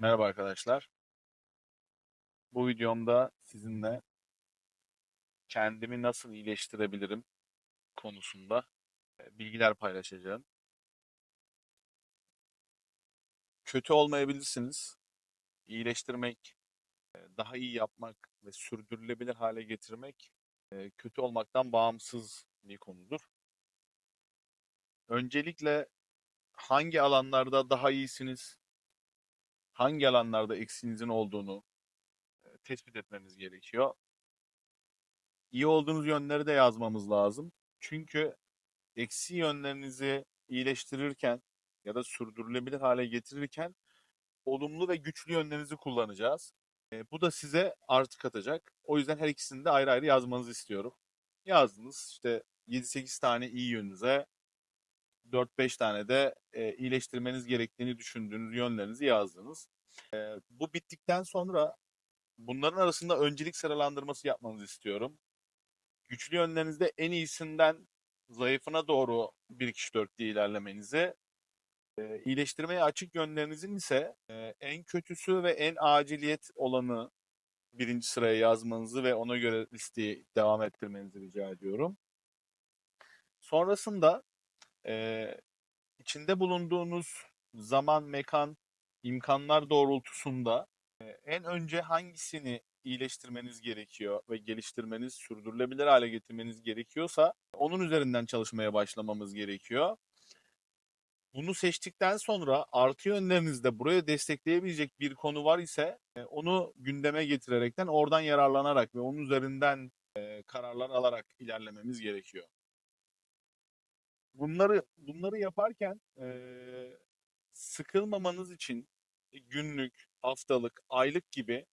Merhaba arkadaşlar. Bu videomda sizinle kendimi nasıl iyileştirebilirim konusunda e, bilgiler paylaşacağım. Kötü olmayabilirsiniz. İyileştirmek, e, daha iyi yapmak ve sürdürülebilir hale getirmek e, kötü olmaktan bağımsız bir konudur. Öncelikle hangi alanlarda daha iyisiniz, hangi alanlarda eksiğinizin olduğunu e, tespit etmemiz gerekiyor. İyi olduğunuz yönleri de yazmamız lazım. Çünkü eksi yönlerinizi iyileştirirken ya da sürdürülebilir hale getirirken olumlu ve güçlü yönlerinizi kullanacağız. E, bu da size artı katacak. O yüzden her ikisini de ayrı ayrı yazmanızı istiyorum. Yazdınız işte 7-8 tane iyi yönünüze 4-5 tane de e, iyileştirmeniz gerektiğini düşündüğünüz yönlerinizi yazdınız. E, bu bittikten sonra bunların arasında öncelik sıralandırması yapmanızı istiyorum. Güçlü yönlerinizde en iyisinden zayıfına doğru 1 2 4 diye ilerlemenizi, e, iyileştirmeye açık yönlerinizin ise e, en kötüsü ve en aciliyet olanı birinci sıraya yazmanızı ve ona göre listeyi devam ettirmenizi rica ediyorum. Sonrasında e, içinde bulunduğunuz zaman, mekan, imkanlar doğrultusunda e, en önce hangisini iyileştirmeniz gerekiyor ve geliştirmeniz, sürdürülebilir hale getirmeniz gerekiyorsa onun üzerinden çalışmaya başlamamız gerekiyor. Bunu seçtikten sonra artı yönlerinizde buraya destekleyebilecek bir konu var ise onu gündeme getirerekten oradan yararlanarak ve onun üzerinden kararlar alarak ilerlememiz gerekiyor. Bunları bunları yaparken e, sıkılmamanız için günlük, haftalık, aylık gibi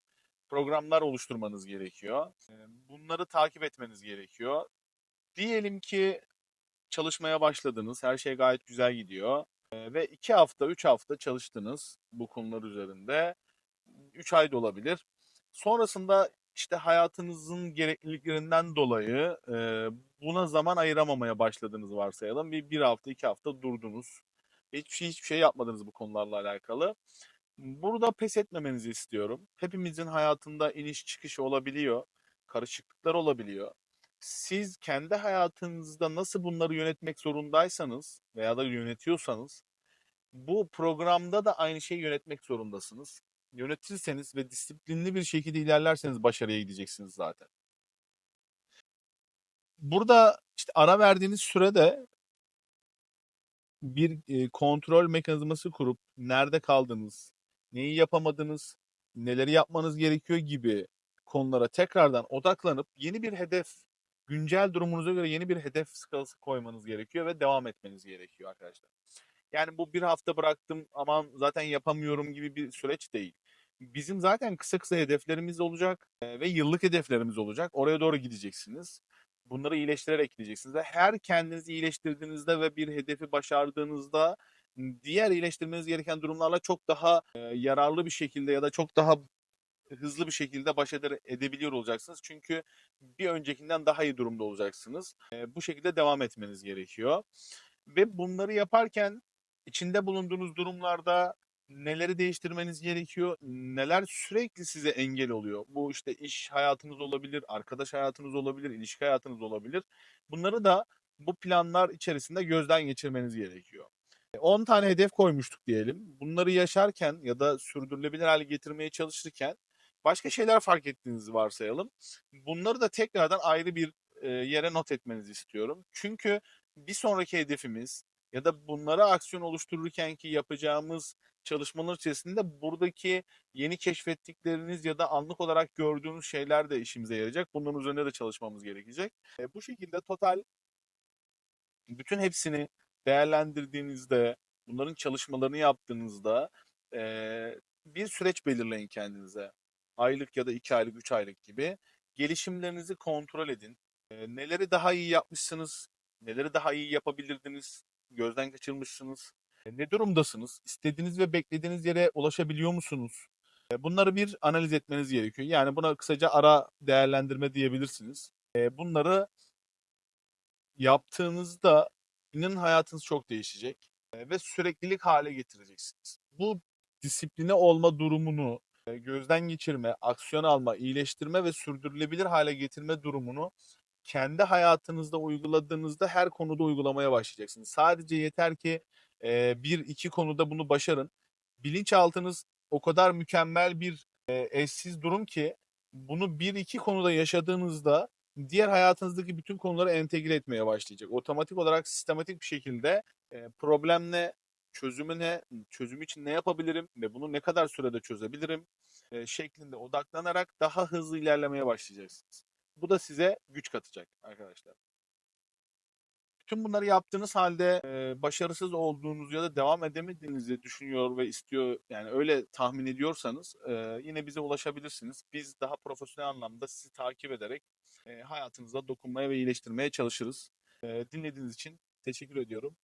programlar oluşturmanız gerekiyor. E, bunları takip etmeniz gerekiyor. Diyelim ki çalışmaya başladınız, her şey gayet güzel gidiyor e, ve iki hafta, üç hafta çalıştınız bu konular üzerinde. Üç ay da olabilir. Sonrasında işte hayatınızın gerekliliklerinden dolayı e, buna zaman ayıramamaya başladığınızı varsayalım. Bir, bir hafta, iki hafta durdunuz. Hiçbir şey, hiçbir şey yapmadınız bu konularla alakalı. Burada pes etmemenizi istiyorum. Hepimizin hayatında iniş çıkış olabiliyor. Karışıklıklar olabiliyor. Siz kendi hayatınızda nasıl bunları yönetmek zorundaysanız veya da yönetiyorsanız bu programda da aynı şeyi yönetmek zorundasınız. Yönetirseniz ve disiplinli bir şekilde ilerlerseniz başarıya gideceksiniz zaten. Burada işte ara verdiğiniz sürede bir kontrol mekanizması kurup nerede kaldınız, neyi yapamadınız, neleri yapmanız gerekiyor gibi konulara tekrardan odaklanıp yeni bir hedef, güncel durumunuza göre yeni bir hedef skalası koymanız gerekiyor ve devam etmeniz gerekiyor arkadaşlar. Yani bu bir hafta bıraktım aman zaten yapamıyorum gibi bir süreç değil. Bizim zaten kısa kısa hedeflerimiz olacak e, ve yıllık hedeflerimiz olacak. Oraya doğru gideceksiniz. Bunları iyileştirerek gideceksiniz ve her kendinizi iyileştirdiğinizde ve bir hedefi başardığınızda diğer iyileştirmeniz gereken durumlarla çok daha e, yararlı bir şekilde ya da çok daha hızlı bir şekilde baş edebiliyor olacaksınız. Çünkü bir öncekinden daha iyi durumda olacaksınız. E, bu şekilde devam etmeniz gerekiyor. Ve bunları yaparken içinde bulunduğunuz durumlarda neleri değiştirmeniz gerekiyor, neler sürekli size engel oluyor. Bu işte iş hayatınız olabilir, arkadaş hayatınız olabilir, ilişki hayatınız olabilir. Bunları da bu planlar içerisinde gözden geçirmeniz gerekiyor. 10 tane hedef koymuştuk diyelim. Bunları yaşarken ya da sürdürülebilir hale getirmeye çalışırken başka şeyler fark ettiğinizi varsayalım. Bunları da tekrardan ayrı bir yere not etmenizi istiyorum. Çünkü bir sonraki hedefimiz ya da bunlara aksiyon oluştururken ki yapacağımız çalışmalar içerisinde buradaki yeni keşfettikleriniz ya da anlık olarak gördüğünüz şeyler de işimize yarayacak. Bunların üzerinde de çalışmamız gerekecek. E, bu şekilde total bütün hepsini değerlendirdiğinizde, bunların çalışmalarını yaptığınızda e, bir süreç belirleyin kendinize. Aylık ya da iki aylık, üç aylık gibi. Gelişimlerinizi kontrol edin. E, neleri daha iyi yapmışsınız, neleri daha iyi yapabilirdiniz, gözden kaçırmışsınız. E, ne durumdasınız? İstediğiniz ve beklediğiniz yere ulaşabiliyor musunuz? E, bunları bir analiz etmeniz gerekiyor. Yani buna kısaca ara değerlendirme diyebilirsiniz. E, bunları yaptığınızda inanın hayatınız çok değişecek ve süreklilik hale getireceksiniz. Bu disipline olma durumunu gözden geçirme, aksiyon alma, iyileştirme ve sürdürülebilir hale getirme durumunu kendi hayatınızda uyguladığınızda her konuda uygulamaya başlayacaksınız. Sadece yeter ki e, bir iki konuda bunu başarın. Bilinçaltınız o kadar mükemmel bir e, eşsiz durum ki bunu bir iki konuda yaşadığınızda diğer hayatınızdaki bütün konuları entegre etmeye başlayacak. Otomatik olarak sistematik bir şekilde e, problem ne, çözümü ne, çözüm için ne yapabilirim ve bunu ne kadar sürede çözebilirim e, şeklinde odaklanarak daha hızlı ilerlemeye başlayacaksınız. Bu da size güç katacak arkadaşlar. Bütün bunları yaptığınız halde e, başarısız olduğunuz ya da devam edemediğinizi düşünüyor ve istiyor yani öyle tahmin ediyorsanız e, yine bize ulaşabilirsiniz. Biz daha profesyonel anlamda sizi takip ederek e, hayatınıza dokunmaya ve iyileştirmeye çalışırız. E, dinlediğiniz için teşekkür ediyorum.